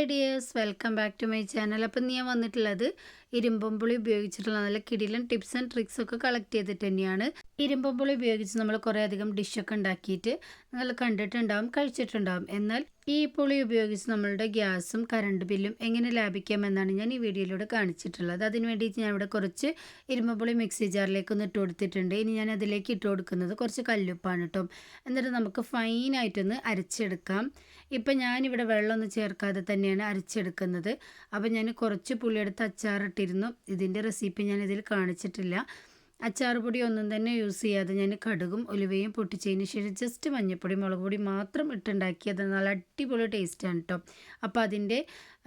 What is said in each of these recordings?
Hi dears welcome back to my channel. അപ്പം ഞാൻ വന്നിട്ടുള്ളത് ഇരുമ്പമ്പുളി ഉപയോഗിച്ചിട്ടുള്ള നല്ല കിടിലൻ ടിപ്സ് ആൻഡ് ട്രിക്സ് ഒക്കെ കളക്ട് ചെയ്തിട്ട് തന്നെയാണ്. ഇരുമ്പമ്പുളി ഉപയോഗിച്ച് നമ്മൾ കുറേ അധികം ഡിഷൊക്കെ ഉണ്ടാക്കിയിട്ട് നിങ്ങൾ കണ്ടിട്ടുണ്ടാവും കഴിച്ചിട്ടുണ്ടാവും. എന്നാൽ ഈ പുളി ഉപയോഗിച്ച് നമ്മളുടെ ഗ്യാസും കറണ്ട് ബില്ലും എങ്ങനെ ലാഭിക്കാം എന്നാണ് ഞാൻ ഈ വീഡിയോയിലൂടെ കാണിച്ചിട്ടുള്ളത്. അതിന് വേണ്ടിയിട്ട് ഞാൻ ഇവിടെ കുറച്ച് ഇരുമ്പുളി മിക്സി ജാറിലേക്ക് ഒന്ന് ഇട്ട് കൊടുത്തിട്ടുണ്ട്. ഇനി ഞാൻ അതിലേക്ക് ഇട്ട് കൊടുക്കുന്നത് കുറച്ച് കല്ലുപ്പാണ് കേട്ടോ. എന്നിട്ട് നമുക്ക് ഫൈനായിട്ടൊന്ന് അരച്ചെടുക്കാം. ഇപ്പം ഞാനിവിടെ വെള്ളമൊന്നും ചേർക്കാതെ തന്നെയാണ് അരച്ചെടുക്കുന്നത്. അപ്പം ഞാൻ കുറച്ച് പുളിയെടുത്ത് അച്ചാറിട്ടിരുന്നു ഇതിന്റെ റെസിപ്പി ഞാൻ ഇതിൽ കാണിച്ചിട്ടില്ല. അച്ചാർ പൊടി ഒന്നും തന്നെ യൂസ് ചെയ്യാതെ ഞാൻ കടുകും ഉലുവയും പൊട്ടിച്ചതിന് ശേഷം ജസ്റ്റ് മഞ്ഞൾപ്പൊടി മുളക് പൊടി മാത്രം ഇട്ടുണ്ടാക്കിയത്. നല്ല അടിപൊളി ടേസ്റ്റാണ് കേട്ടോ അപ്പോൾ അതിന്റെ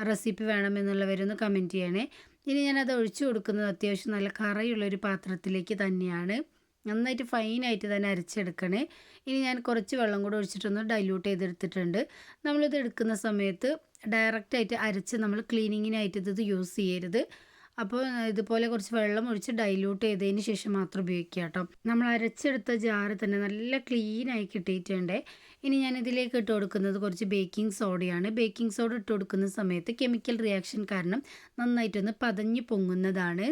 റെസിപ്പി വേണമെന്നുള്ളവരൊന്ന് കമന്റ് ചെയ്യണേ. ഇനി ഞാനത് ഒഴിച്ചു കൊടുക്കുന്നത് അത്യാവശ്യം നല്ല കറയുള്ളൊരു പാത്രത്തിലേക്ക് തന്നെയാണ്. നന്നായിട്ട് ഫൈനായിട്ട് തന്നെ അരച്ചെടുക്കണേ. ഇനി ഞാൻ കുറച്ച് വെള്ളം കൂടെ ഒഴിച്ചിട്ടൊന്ന് ഡൈല്യൂട്ട് ചെയ്തെടുത്തിട്ടുണ്ട്. നമ്മളിത് എടുക്കുന്ന സമയത്ത് ഡയറക്റ്റായിട്ട് അരച്ച് നമ്മൾ ക്ലീനിങ്ങിനായിട്ട് ഇത് യൂസ് ചെയ്യരുത്. അപ്പോൾ ഇതുപോലെ കുറച്ച് വെള്ളം ഒഴിച്ച് ഡൈല്യൂട്ട് ചെയ്തതിന് ശേഷം മാത്രം ഉപയോഗിക്കുക കേട്ടോ. നമ്മൾ അരച്ചെടുത്ത ജാറ് തന്നെ നല്ല ക്ലീനായി കിട്ടിയിട്ടുണ്ട്. ഇനി ഞാൻ ഇതിലേക്ക് ഇട്ട് കൊടുക്കുന്നത് കുറച്ച് ബേക്കിംഗ് സോഡയാണ് ബേക്കിംഗ് സോഡ ഇട്ട് കൊടുക്കുന്ന സമയത്ത് കെമിക്കൽ റിയാക്ഷൻ കാരണം നന്നായിട്ടൊന്ന് പതഞ്ഞ് പൊങ്ങുന്നതാണ്.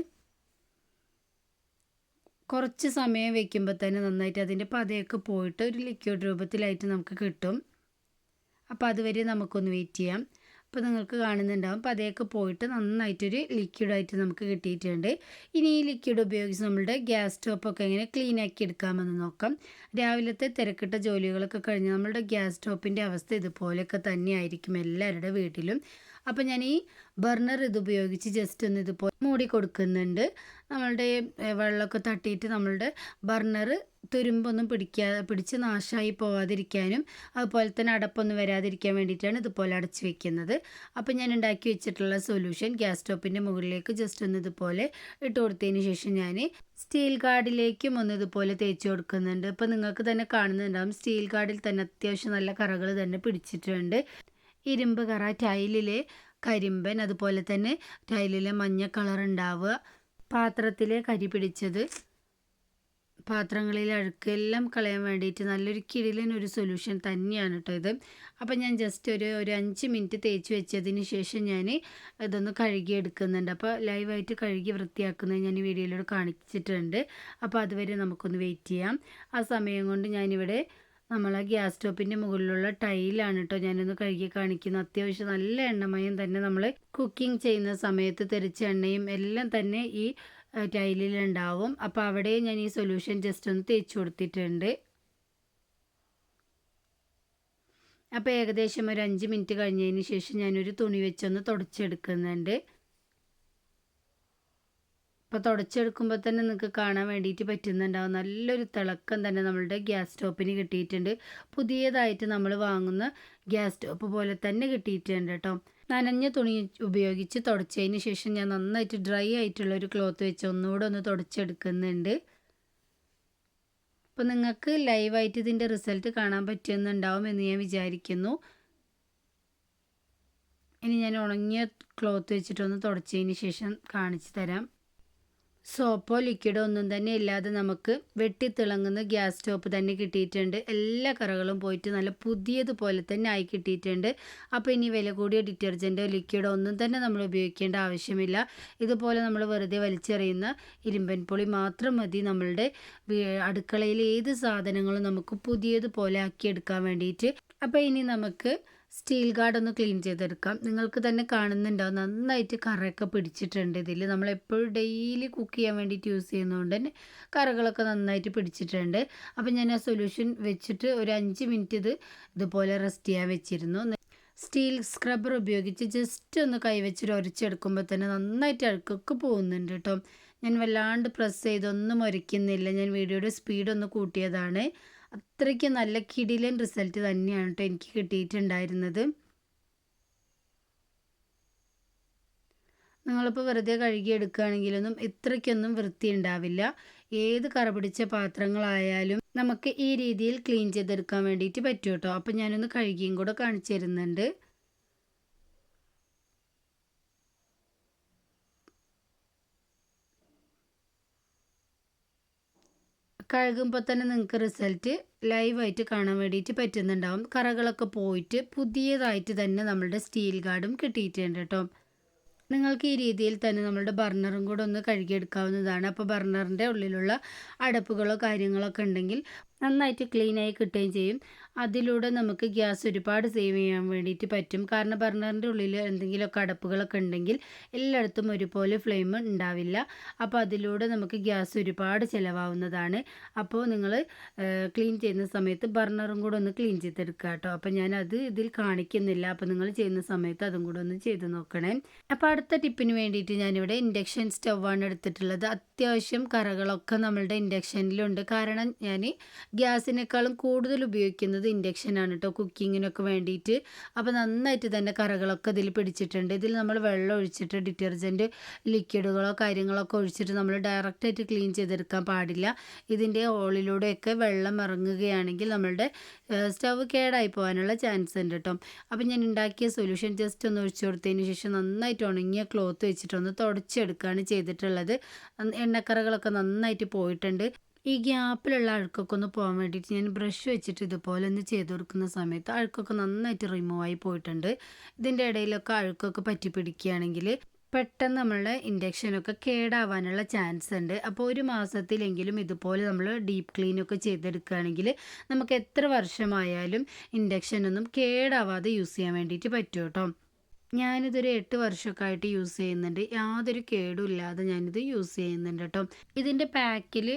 കുറച്ച് സമയം വെക്കുമ്പോൾ തന്നെ നന്നായിട്ട് അതിന്റെ പതയൊക്കെ പോയിട്ട് ഒരു ലിക്വിഡ് രൂപത്തിലായിട്ട് നമുക്ക് കിട്ടും. അപ്പോൾ അതുവരെ നമുക്കൊന്ന് വെയിറ്റ് ചെയ്യാം. അപ്പോൾ നിങ്ങൾക്ക് കാണുന്നുണ്ടാവും. അതേക്ക് പോയിട്ട് നന്നായിട്ടൊരു ലിക്വിഡായിട്ട് നമുക്ക് കിട്ടിയിട്ടുണ്ട്. ഇനി ഈ ലിക്വിഡ് ഉപയോഗിച്ച് നമ്മളുടെ ഗ്യാസ് സ്റ്റോപ്പൊക്കെ എങ്ങനെ ക്ലീൻ ആക്കി എടുക്കാമെന്ന് നോക്കാം. രാവിലത്തെ തിരക്കിട്ട ജോലികളൊക്കെ കഴിഞ്ഞ് നമ്മളുടെ ഗ്യാസ് സ്റ്റോപ്പിന്റെ അവസ്ഥ ഇതുപോലെയൊക്കെ തന്നെയായിരിക്കും എല്ലാവരുടെ വീട്ടിലും. അപ്പോൾ ഞാൻ ഈ ബർണർ ഇത് ഉപയോഗിച്ച് ജസ്റ്റ് ഒന്ന് ഇതുപോലെ മൂടി കൊടുക്കുന്നുണ്ട്. നമ്മളുടെ വെള്ളമൊക്കെ തട്ടിയിട്ട് നമ്മളുടെ ബർണർ തുരുമ്പൊന്നും പിടിക്കാതെ പിടിച്ച് നാശമായി പോവാതിരിക്കാനും അതുപോലെ തന്നെ അടപ്പൊന്നും വരാതിരിക്കാൻ വേണ്ടിയിട്ടാണ് ഇതുപോലെ അടച്ച് വെക്കുന്നത്. അപ്പോൾ ഞാൻ ഉണ്ടാക്കി വെച്ചിട്ടുള്ള സൊല്യൂഷൻ ഗ്യാസ് സ്റ്റോപ്പിന്റെ മുകളിലേക്ക് ജസ്റ്റ് ഒന്ന് ഇതുപോലെ ഇട്ട് കൊടുത്തതിന് ശേഷം ഞാൻ സ്റ്റീൽ ഗാർഡിലേക്കും ഒന്ന് ഇതുപോലെ തേച്ച് കൊടുക്കുന്നുണ്ട്. ഇപ്പോൾ നിങ്ങൾക്ക് തന്നെ കാണുന്നുണ്ടാകും സ്റ്റീൽ ഗാർഡിൽ തന്നെ അത്യാവശ്യം നല്ല കറകൾ തന്നെ പിടിച്ചിട്ടുണ്ട്. ഇരുമ്പ് കറ ടൈലിലെ കരിമ്പൻ അതുപോലെ തന്നെ ടൈലിലെ മഞ്ഞ കളർ ഉണ്ടാവുക. പാത്രത്തിലെ കരി പിടിച്ചത്. പാത്രങ്ങളിലെ അഴുക്കെല്ലാം കളയാൻ വേണ്ടിയിട്ട് നല്ലൊരു കിഴിലിനൊരു സൊല്യൂഷൻ തന്നെയാണ് കേട്ടോ ഇത്. അപ്പം ഞാൻ ജസ്റ്റ് ഒരു ഒരു അഞ്ച് മിനിറ്റ് തേച്ച് വെച്ചതിന് ശേഷം ഞാൻ ഇതൊന്ന് കഴുകി എടുക്കുന്നുണ്ട് അപ്പോൾ ലൈവായിട്ട് കഴുകി വൃത്തിയാക്കുന്നത് ഞാൻ ഈ വീഡിയോയിലൂടെ കാണിച്ചിട്ടുണ്ട്. അപ്പോൾ അതുവരെ നമുക്കൊന്ന് വെയിറ്റ് ചെയ്യാം. ആ സമയം കൊണ്ട് ഞാനിവിടെ നമ്മൾ ആ ഗ്യാസ് സ്റ്റോപ്പിന്റെ മുകളിലുള്ള ടൈലാണ് കേട്ടോ ഞാനൊന്ന് കഴുകി കാണിക്കുന്നത്. അത്യാവശ്യം നല്ല എണ്ണമയം തന്നെ നമ്മൾ കുക്കിംഗ് ചെയ്യുന്ന സമയത്ത് തെറിച്ച എണ്ണയും എല്ലാം തന്നെ ഈ ടൈലിലുണ്ടാവും അപ്പോൾ അവിടെ ഞാൻ ഈ സൊല്യൂഷൻ ജസ്റ്റ് ഒന്ന് തേച്ച് കൊടുത്തിട്ടുണ്ട്. അപ്പോൾ ഏകദേശം ഒരു അഞ്ച് മിനിറ്റ് കഴിഞ്ഞതിന് ശേഷം ഞാനൊരു തുണി വെച്ചൊന്ന് തുടച്ചെടുക്കുന്നുണ്ട്. അപ്പോൾ തുടച്ചെടുക്കുമ്പോൾ തന്നെ നിങ്ങൾക്ക് കാണാൻ വേണ്ടിയിട്ട് പറ്റുന്നുണ്ടാവും. നല്ലൊരു തിളക്കം തന്നെ നമ്മളുടെ ഗ്യാസ് സ്റ്റോപ്പിന് കിട്ടിയിട്ടുണ്ട്. പുതിയതായിട്ട് നമ്മൾ വാങ്ങുന്ന ഗ്യാസ് സ്റ്റോപ്പ് പോലെ തന്നെ കിട്ടിയിട്ടുണ്ട് കേട്ടോ നനഞ്ഞ തുണി ഉപയോഗിച്ച് തുടച്ചതിന് ശേഷം ഞാൻ നന്നായിട്ട് ഡ്രൈ ആയിട്ടുള്ള ഒരു ക്ലോത്ത് വെച്ച് ഒന്നുകൂടെ ഒന്ന് തുടച്ചെടുക്കുന്നുണ്ട്. അപ്പോൾ നിങ്ങൾക്ക് ലൈവായിട്ട് ഇതിന്റെ റിസൾട്ട് കാണാൻ പറ്റുന്നുണ്ടാവും എന്ന് ഞാൻ വിചാരിക്കുന്നു. ഇനി ഞാൻ ഉണങ്ങിയ ക്ലോത്ത് വെച്ചിട്ടൊന്ന് തുടച്ചതിന് ശേഷം കാണിച്ചു തരാം. സോപ്പോ ലിക്വിഡോ ഒന്നും തന്നെ ഇല്ലാതെ നമുക്ക് വെട്ടിത്തിളങ്ങുന്ന ഗ്യാസ് സ്റ്റോപ്പ് തന്നെ കിട്ടിയിട്ടുണ്ട്. എല്ലാ കറകളും പോയിട്ട് നല്ല പുതിയതുപോലെ തന്നെ ആയി കിട്ടിയിട്ടുണ്ട്. അപ്പോൾ ഇനി വില കൂടിയ ഡിറ്റർജന്റോ ലിക്വിഡോ ഒന്നും തന്നെ നമ്മൾ ഉപയോഗിക്കേണ്ട ആവശ്യമില്ല. ഇതുപോലെ നമ്മൾ വെറുതെ വലിച്ചെറിയുന്ന ഇരുമ്പൻ പൊളി മാത്രം മതി നമ്മളുടെ അടുക്കളയിൽ ഏത് സാധനങ്ങളും നമുക്ക് പുതിയതുപോലെ ആക്കിയെടുക്കാൻ വേണ്ടിയിട്ട്. അപ്പോൾ ഇനി നമുക്ക് സ്റ്റീൽ ഗാർഡ് ഒന്ന് ക്ലീൻ ചെയ്തെടുക്കാം. നിങ്ങൾക്ക് തന്നെ കാണുന്നുണ്ടാവും നന്നായിട്ട് കറയൊക്കെ പിടിച്ചിട്ടുണ്ട് ഇതിൽ നമ്മൾ എപ്പോഴും ഡെയിലി കുക്ക് ചെയ്യാൻ വേണ്ടിയിട്ട് യൂസ് ചെയ്യുന്നതുകൊണ്ട് തന്നെ കറകളൊക്കെ നന്നായിട്ട് പിടിച്ചിട്ടുണ്ട്. അപ്പം ഞാൻ ആ സൊല്യൂഷൻ വെച്ചിട്ട് ഒരു അഞ്ച് മിനിറ്റ് ഇത് ഇതുപോലെ റെസ്റ്റ് ചെയ്യാൻ വെച്ചിരുന്നു. സ്റ്റീൽ സ്ക്രബ്ബർ ഉപയോഗിച്ച് ജസ്റ്റ് ഒന്ന് കൈവച്ചിട്ട് ഉരച്ചെടുക്കുമ്പോൾ തന്നെ നന്നായിട്ട് അഴുക്കൊക്കെ പോകുന്നുണ്ട് കേട്ടോ. ഞാൻ വല്ലാണ്ട് പ്രസ് ചെയ്തൊന്നും ഉരയ്ക്കുന്നില്ല ഞാൻ വീഡിയോയുടെ സ്പീഡ് ഒന്ന് കൂട്ടിയതാണ്. അത്രയ്ക്ക് നല്ല കിടിലൻ റിസൾട്ട് തന്നെയാണ് കേട്ടോ എനിക്ക് കിട്ടിയിട്ടുണ്ടായിരുന്നത്. നിങ്ങളിപ്പോൾ വെറുതെ കഴുകിയെടുക്കുകയാണെങ്കിലൊന്നും ഇത്രയ്ക്കൊന്നും വൃത്തി ഉണ്ടാവില്ല ഏത് കറപിടിച്ച പാത്രങ്ങളായാലും നമുക്ക് ഈ രീതിയിൽ ക്ലീൻ ചെയ്തെടുക്കാൻ വേണ്ടിയിട്ട് പറ്റും കേട്ടോ അപ്പോൾ ഞാനൊന്ന് കഴുകിയും കൂടെ കാണിച്ചു തരുന്നുണ്ട്. കഴുകുമ്പോൾ തന്നെ നിങ്ങൾക്ക് റിസൾട്ട് ലൈവായിട്ട് കാണാൻ വേണ്ടിയിട്ട് പറ്റുന്നുണ്ടാവും. കറകളൊക്കെ പോയിട്ട് പുതിയതായിട്ട് തന്നെ നമ്മളുടെ സ്റ്റീൽ ഗാർഡും കിട്ടിയിട്ടുണ്ട് കേട്ടോ. നിങ്ങൾക്ക് ഈ രീതിയിൽ തന്നെ നമ്മളുടെ ബർണറും കൂടെ ഒന്ന് കഴുകിയെടുക്കാവുന്നതാണ്. അപ്പോൾ ബർണറിന്റെ ഉള്ളിലുള്ള അടപ്പുകളോ കാര്യങ്ങളൊക്കെ ഉണ്ടെങ്കിൽ നന്നായിട്ട് ക്ലീനായി കിട്ടുകയും ചെയ്യും. അതിലൂടെ നമുക്ക് ഗ്യാസ് ഒരുപാട് സേവ് ചെയ്യാൻ വേണ്ടിയിട്ട് പറ്റും. കാരണം ബർണറിന്റെ ഉള്ളിൽ എന്തെങ്കിലുമൊക്കെ അടപ്പുകളൊക്കെ ഉണ്ടെങ്കിൽ എല്ലായിടത്തും ഒരുപോലെ ഫ്ലെയിം ഉണ്ടാവില്ല. അപ്പോൾ അതിലൂടെ നമുക്ക് ഗ്യാസ് ഒരുപാട് ചിലവാവുന്നതാണ്. അപ്പോൾ നിങ്ങൾ ക്ലീൻ ചെയ്യുന്ന സമയത്ത് ബർണറും കൂടെ ഒന്ന് ക്ലീൻ ചെയ്തെടുക്കുക കേട്ടോ. അപ്പോൾ ഞാൻ അത് ഇതിൽ കാണിക്കുന്നില്ല. അപ്പോൾ നിങ്ങൾ ചെയ്യുന്ന സമയത്ത് അതും കൂടെ ഒന്ന് ചെയ്ത് നോക്കണേ. അപ്പോൾ അടുത്ത ടിപ്പിന് വേണ്ടിയിട്ട് ഞാനിവിടെ ഇൻഡക്ഷൻ സ്റ്റൗവാണ് എടുത്തിട്ടുള്ളത്. അത്യാവശ്യം കറകളൊക്കെ നമ്മളുടെ ഇൻഡക്ഷനിലുണ്ട്. കാരണം ഞാൻ ഗ്യാസിനേക്കാളും കൂടുതൽ ഉപയോഗിക്കുന്നത് ഇൻഡക്ഷനാണ് കേട്ടോ കുക്കിങ്ങിനൊക്കെ വേണ്ടിയിട്ട് അപ്പോൾ നന്നായിട്ട് തന്നെ കറകളൊക്കെ ഇതിൽ പിടിച്ചിട്ടുണ്ട്. ഇതിൽ നമ്മൾ വെള്ളം ഒഴിച്ചിട്ട് ഡിറ്റർജന്റ് ലിക്വിഡുകളോ കാര്യങ്ങളൊക്കെ ഒഴിച്ചിട്ട് നമ്മൾ ഡയറക്റ്റായിട്ട് ക്ലീൻ ചെയ്തെടുക്കാൻ പാടില്ല. ഇതിന്റെ ഹോളിലൂടെയൊക്കെ വെള്ളം ഇറങ്ങുകയാണെങ്കിൽ നമ്മളുടെ സ്റ്റവ് കേടായി പോകാനുള്ള ചാൻസ് ഉണ്ട് കേട്ടോ അപ്പോൾ ഞാൻ ഉണ്ടാക്കിയ സൊല്യൂഷൻ ജസ്റ്റ് ഒന്ന് ഒഴിച്ചു കൊടുത്തതിന് ശേഷം നന്നായിട്ട് ഉണങ്ങിയ ക്ലോത്ത് വെച്ചിട്ടൊന്ന് തുടച്ചെടുക്കുകയാണ് ചെയ്തിട്ടുള്ളത്. എണ്ണക്കറകളൊക്കെ നന്നായിട്ട് പോയിട്ടുണ്ട്. ഈ ഗ്യാപ്പിലുള്ള അഴുക്കൊക്കെ ഒന്ന് പോകാൻ വേണ്ടിയിട്ട് ഞാൻ ബ്രഷ് വെച്ചിട്ട് ഇതുപോലെ ഒന്ന് ചെയ്ത് കൊടുക്കുന്ന സമയത്ത് അഴുക്കൊക്കെ നന്നായിട്ട് റിമൂവ് ആയി പോയിട്ടുണ്ട്. ഇതിന്റെ ഇടയിലൊക്കെ അഴുക്കൊക്കെ പറ്റി പിടിക്കുകയാണെങ്കിൽ പെട്ടെന്ന് നമ്മളുടെ ഇൻഡക്ഷനൊക്കെ കേടാവാനുള്ള ചാൻസ് ഉണ്ട്. അപ്പോൾ ഒരു മാസത്തിലെങ്കിലും ഇതുപോലെ നമ്മൾ ഡീപ്പ് ക്ലീനൊക്കെ ചെയ്തെടുക്കുകയാണെങ്കിൽ നമുക്ക് എത്ര വർഷമായാലും ഇൻഡക്ഷനൊന്നും കേടാവാതെ യൂസ് ചെയ്യാൻ വേണ്ടിയിട്ട് പറ്റും കേട്ടോ ഞാനിതൊരു എട്ട് വർഷമൊക്കെ ആയിട്ട് യൂസ് ചെയ്യുന്നുണ്ട്. യാതൊരു കേടും ഇല്ലാതെ ഞാനിത് യൂസ് ചെയ്യുന്നുണ്ട് കേട്ടോ ഇതിന്റെ പാക്കിൽ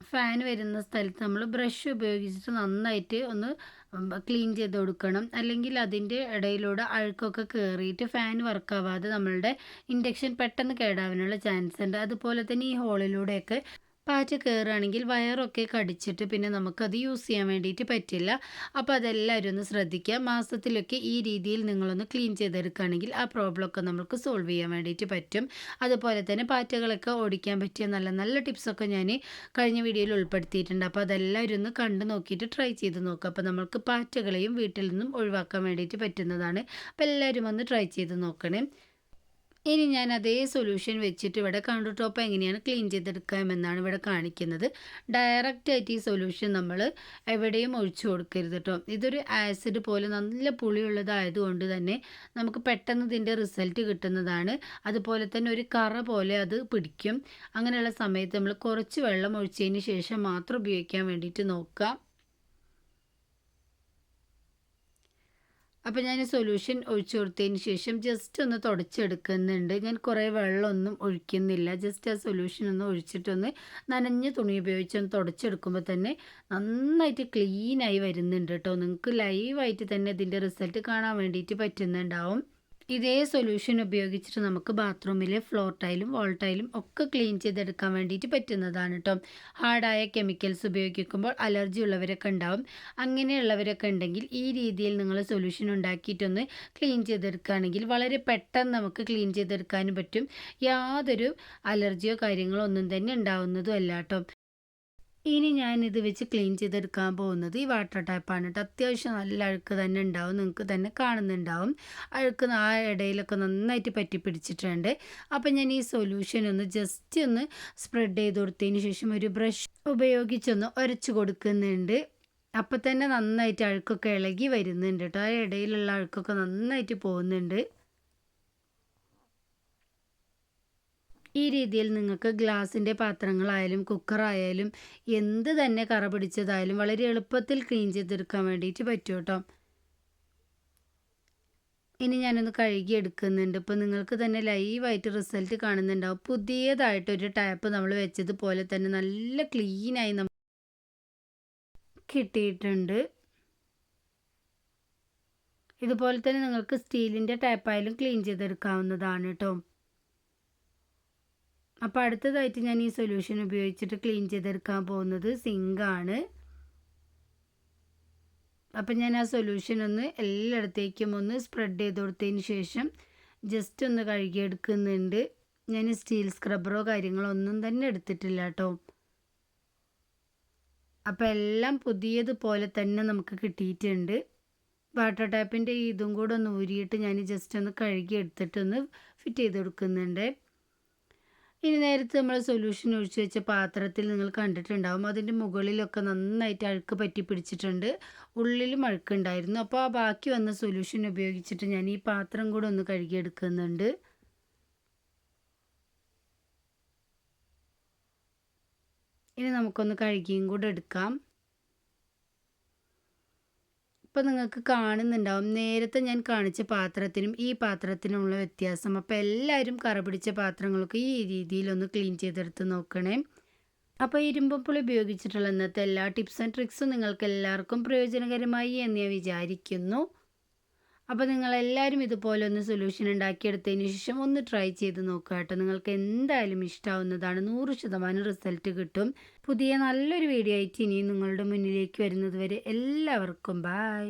ഫാൻ വരുന്ന സ്ഥലത്ത് നമ്മൾ ബ്രഷ് ഉപയോഗിച്ചിട്ട് നന്നായിട്ട് ഒന്ന് ക്ലീൻ ചെയ്ത് കൊടുക്കണം. അല്ലെങ്കിൽ അതിന്റെ ഇടയിലൂടെ അഴുക്കൊക്കെ കയറിയിട്ട് ഫാൻ വർക്കാവാതെ നമ്മളുടെ ഇൻഡക്ഷൻ പെട്ടെന്ന് കേടാവാനുള്ള ചാൻസ് ഉണ്ട്. അതുപോലെ തന്നെ ഈ ഹോളിലൂടെയൊക്കെ പാറ്റ് കയറുകയാണെങ്കിൽ വയറൊക്കെ കടിച്ചിട്ട് പിന്നെ നമുക്കത് യൂസ് ചെയ്യാൻ വേണ്ടിയിട്ട് പറ്റില്ല. അപ്പോൾ അതെല്ലാവരും ഒന്ന് ശ്രദ്ധിക്കുക. മാസത്തിലൊക്കെ ഈ രീതിയിൽ നിങ്ങളൊന്ന് ക്ലീൻ ചെയ്തെടുക്കുകയാണെങ്കിൽ ആ പ്രോബ്ലമൊക്കെ നമുക്ക് സോൾവ് ചെയ്യാൻ വേണ്ടിയിട്ട് പറ്റും. അതുപോലെ തന്നെ പാറ്റകളൊക്കെ ഓടിക്കാൻ പറ്റിയ നല്ല നല്ല ടിപ്സൊക്കെ ഞാൻ കഴിഞ്ഞ വീഡിയോയിൽ ഉൾപ്പെടുത്തിയിട്ടുണ്ട്. അപ്പോൾ അതെല്ലാവരും ഒന്ന് കണ്ടു നോക്കിയിട്ട് ട്രൈ ചെയ്ത് നോക്കുക. അപ്പോൾ നമുക്ക് പാറ്റകളെയും വീട്ടിൽ നിന്നും ഒഴിവാക്കാൻ വേണ്ടിയിട്ട് പറ്റുന്നതാണ്. അപ്പോൾ എല്ലാവരും ഒന്ന് ട്രൈ ചെയ്ത് നോക്കണേ. ഇനി ഞാൻ അതേ സൊല്യൂഷൻ വെച്ചിട്ട് ഇവിടെ കൗണ്ടർ ടോപ്പ് എങ്ങനെയാണ് ക്ലീൻ ചെയ്തെടുക്കാമെന്നാണ് ഇവിടെ കാണിക്കുന്നത്. ഡയറക്റ്റ് ആയിട്ട് ഈ സൊല്യൂഷൻ നമ്മൾ എവിടെയും ഒഴിച്ചു കൊടുക്കരുത് കേട്ടോ ഇതൊരു ആസിഡ് പോലെ നല്ല പുളിയുള്ളതായതുകൊണ്ട് തന്നെ നമുക്ക് പെട്ടെന്ന് ഇതിന്റെ റിസൾട്ട് കിട്ടുന്നതാണ്. അതുപോലെ തന്നെ ഒരു കറ പോലെ അത് പിടിക്കും. അങ്ങനെയുള്ള സമയത്ത് നമ്മൾ കുറച്ച് വെള്ളം ഒഴിച്ചതിന് ശേഷം മാത്രം ഉപയോഗിക്കാൻ വേണ്ടിയിട്ട് നോക്കുക. അപ്പോൾ ഞാൻ സൊല്യൂഷൻ ഒഴിച്ചു കൊടുത്തതിന് ശേഷം ജസ്റ്റ് ഒന്ന് തുടച്ചെടുക്കുന്നുണ്ട്. ഞാൻ കുറേ വെള്ളമൊന്നും ഒഴിക്കുന്നില്ല. ജസ്റ്റ് ആ സൊല്യൂഷൻ ഒന്ന് ഒഴിച്ചിട്ടൊന്ന് നനഞ്ഞ തുണി ഉപയോഗിച്ച് ഒന്ന് തുടച്ചെടുക്കുമ്പോൾ തന്നെ നന്നായിട്ട് ക്ലീനായി വരുന്നുണ്ട് കേട്ടോ നിങ്ങൾക്ക് ലൈവായിട്ട് തന്നെ ഇതിന്റെ റിസൾട്ട് കാണാൻ വേണ്ടിയിട്ട് പറ്റുന്നുണ്ടാവും. ഇതേ സൊല്യൂഷൻ ഉപയോഗിച്ചിട്ട് നമുക്ക് ബാത്റൂമിലെ ഫ്ലോർ ടൈലും വാൾ ടൈലും ഒക്കെ ക്ലീൻ ചെയ്തെടുക്കാൻ വേണ്ടിയിട്ട് പറ്റുന്നതാണ് കേട്ടോ ഹാർഡായ കെമിക്കൽസ് ഉപയോഗിക്കുമ്പോൾ അലർജി ഉള്ളവരൊക്കെ ഉണ്ടാവും. അങ്ങനെയുള്ളവരൊക്കെ ഉണ്ടെങ്കിൽ ഈ രീതിയിൽ നിങ്ങൾ സൊല്യൂഷൻ ഉണ്ടാക്കിയിട്ടൊന്ന് ക്ലീൻ ചെയ്തെടുക്കുകയാണെങ്കിൽ വളരെ പെട്ടെന്ന് നമുക്ക് ക്ലീൻ ചെയ്തെടുക്കാനും പറ്റും. യാതൊരു അലർജിയോ കാര്യങ്ങളോ ഒന്നും തന്നെ ഉണ്ടാവുന്നതും അല്ല കേട്ടോ ഇനി ഞാൻ ഇത് വെച്ച് ക്ലീൻ ചെയ്തെടുക്കാൻ പോകുന്നത് ഈ വാട്ടർ ടാപ്പാണ് കേട്ടോ അത്യാവശ്യം നല്ല അഴുക്ക് തന്നെ ഉണ്ടാവും നിങ്ങൾക്ക് തന്നെ കാണുന്നുണ്ടാവും. അഴുക്ക് ആ ഇടയിലൊക്കെ നന്നായിട്ട് പറ്റി പിടിച്ചിട്ടുണ്ട്. അപ്പം ഞാൻ ഈ സൊല്യൂഷൻ ഒന്ന് ജസ്റ്റ് ഒന്ന് സ്പ്രെഡ് ചെയ്ത് കൊടുത്തതിന് ശേഷം ഒരു ബ്രഷ് ഉപയോഗിച്ചൊന്ന് ഉരച്ചു കൊടുക്കുന്നുണ്ട്. അപ്പം തന്നെ നന്നായിട്ട് അഴുക്കൊക്കെ ഇളകി വരുന്നുണ്ട് കേട്ടോ ആ ഇടയിലുള്ള അഴുക്കൊക്കെ നന്നായിട്ട് പോകുന്നുണ്ട്. ഈ രീതിയിൽ നിങ്ങൾക്ക് ഗ്ലാസിന്റെ പാത്രങ്ങളായാലും കുക്കറായാലും എന്ത് തന്നെ കറ പിടിച്ചതായാലും വളരെ എളുപ്പത്തിൽ ക്ലീൻ ചെയ്തെടുക്കാൻ വേണ്ടിയിട്ട് പറ്റും കേട്ടോ. ഇനി ഞാനൊന്ന് കഴുകി എടുക്കുന്നുണ്ട്. ഇപ്പോൾ നിങ്ങൾക്ക് തന്നെ ലൈവായിട്ട് റിസൾട്ട് കാണുന്നുണ്ടാവും. പുതിയതായിട്ടൊരു ടാപ്പ് നമ്മൾ വെച്ചതുപോലെ തന്നെ നല്ല ക്ലീനായി നമ്മൾ കിട്ടിയിട്ടുണ്ട്. ഇതുപോലെ തന്നെ നിങ്ങൾക്ക് സ്റ്റീലിന്റെ ടാപ്പായാലും ക്ലീൻ ചെയ്തെടുക്കാവുന്നതാണ് കേട്ടോ. അപ്പോൾ അടുത്തതായിട്ട് ഞാൻ ഈ സൊല്യൂഷൻ ഉപയോഗിച്ചിട്ട് ക്ലീൻ ചെയ്തെടുക്കാൻ പോകുന്നത് സിങ്കാണ് അപ്പം ഞാൻ ആ സൊല്യൂഷൻ ഒന്ന് എല്ലായിടത്തേക്കും ഒന്ന് സ്പ്രെഡ് ചെയ്ത് കൊടുത്തതിന് ശേഷം ജസ്റ്റ് ഒന്ന് കഴുകിയെടുക്കുന്നുണ്ട്. ഞാൻ സ്റ്റീൽ സ്ക്രബറോ കാര്യങ്ങളോ ഒന്നും തന്നെ എടുത്തിട്ടില്ല കേട്ടോ. അപ്പം എല്ലാം പുതിയതുപോലെ തന്നെ നമുക്ക് കിട്ടിയിട്ടുണ്ട്. വാട്ടർ ടാപ്പിന്റെ ഇതും കൂടെ ഒന്ന് ഊരിയിട്ട് ഞാൻ ജസ്റ്റ് ഒന്ന് കഴുകി എടുത്തിട്ടൊന്ന് ഫിറ്റ് ചെയ്ത് കൊടുക്കുന്നുണ്ട്. ഇനി നേരത്തെ നമ്മൾ സൊല്യൂഷൻ ഒഴിച്ച് വെച്ച പാത്രത്തിൽ നിങ്ങൾ കണ്ടിട്ടുണ്ടാവും. അതിന്റെ മുകളിലൊക്കെ നന്നായിട്ട് അഴുക്ക് പറ്റി പിടിച്ചിട്ടുണ്ട്. ഉള്ളിലും അഴുക്കുണ്ടായിരുന്നു അപ്പോൾ ആ ബാക്കി വന്ന സൊല്യൂഷൻ ഉപയോഗിച്ചിട്ട് ഞാൻ ഈ പാത്രം കൂടെ ഒന്ന് കഴുകിയെടുക്കുന്നുണ്ട്. ഇനി നമുക്കൊന്ന് കഴുകിയും കൂടെ എടുക്കാം. ഇപ്പം നിങ്ങൾക്ക് കാണുന്നുണ്ടാവും. നേരത്തെ ഞാൻ കാണിച്ച പാത്രത്തിനും ഈ പാത്രത്തിനുമുള്ള വ്യത്യാസം. അപ്പോൾ എല്ലാവരും കറ പിടിച്ച പാത്രങ്ങളൊക്കെ ഈ രീതിയിലൊന്ന് ക്ലീൻ ചെയ്തെടുത്ത് നോക്കണേ. അപ്പോൾ ഇരുമ്പുപ്പുളി ഉപയോഗിച്ചിട്ടുള്ള ഇന്നത്തെ എല്ലാ ടിപ്സ് ആൻഡ് ട്രിക്സും നിങ്ങൾക്ക് എല്ലാവർക്കും പ്രയോജനകരമായി എന്ന് ഞാൻ വിചാരിക്കുന്നു. അപ്പോൾ നിങ്ങളെല്ലാവരും ഇതുപോലെ ഒന്ന് സൊല്യൂഷൻ ഉണ്ടാക്കിയെടുത്തതിന് ശേഷം ഒന്ന് ട്രൈ ചെയ്ത് നോക്കുക കേട്ടോ. നിങ്ങൾക്ക് എന്തായാലും ഇഷ്ടാവുന്നതാണ്. നൂറ് ശതമാനം റിസൾട്ട് കിട്ടും. പുതിയ നല്ലൊരു വീഡിയോ ആയിട്ട് ഇനിയും നിങ്ങളുടെ മുന്നിലേക്ക് വരുന്നത് വരെ എല്ലാവർക്കും ബായ്